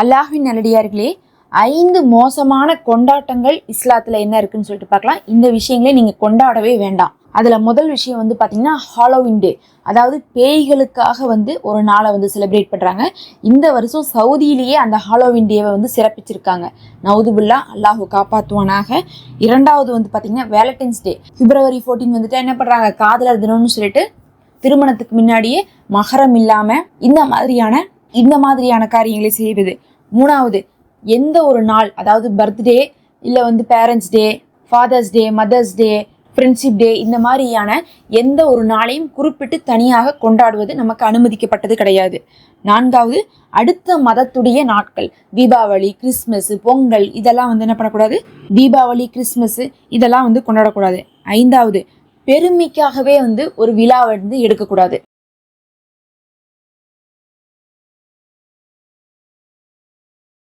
அல்லாஹின் நல்லடியார்களே ஐந்து மோசமான கொண்டாட்டங்கள் இஸ்லாத்தில் என்ன இருக்குன்னு சொல்லிட்டு பார்க்கலாம். இந்த விஷயங்களே நீங்கள் கொண்டாடவே வேண்டாம். அதில் முதல் விஷயம் வந்து பார்த்தீங்கன்னா ஹாலோவின் டே அதாவது பேய்களுக்காக வந்து ஒரு நாளை வந்து செலிப்ரேட் பண்ணுறாங்க இந்த வருஷம் சவுதியிலேயே அந்த ஹாலோவின் டேவை வந்து சிறப்பிச்சிருக்காங்க. நவுதுபுல்லா அல்லாஹு காப்பாற்றுவானாக இரண்டாவது வந்து பார்த்தீங்கன்னா வேலண்டைன்ஸ் டே பிப்ரவரி ஃபோர்டீன் வந்துட்டு என்ன பண்ணுறாங்க காதலர் தினம்னு சொல்லிட்டு திருமணத்துக்கு முன்னாடியே மகரம் இல்லாமல் இந்த மாதிரியான இந்த மாதிரியான காரியங்களை செய்வது. மூணாவது எந்த ஒரு நாள் அதாவது பர்த்டே இல்லை வந்து parents day father's day mother's day friendship day இந்த மாதிரியான எந்த ஒரு நாளையும் குறிப்பிட்டு தனியாக கொண்டாடுவது நமக்கு அனுமதிக்கப்பட்டது கிடையாது. நான்காவது அடுத்த மதத்துடைய நாட்கள் தீபாவளி கிறிஸ்மஸ் பொங்கல் இதெல்லாம் வந்து என்ன பண்ணக்கூடாது? தீபாவளி கிறிஸ்மஸ் இதெல்லாம் வந்து கொண்டாடக்கூடாது. ஐந்தாவது பெருமைக்காகவே வந்து ஒரு விழா வந்து எடுக்கக்கூடாது.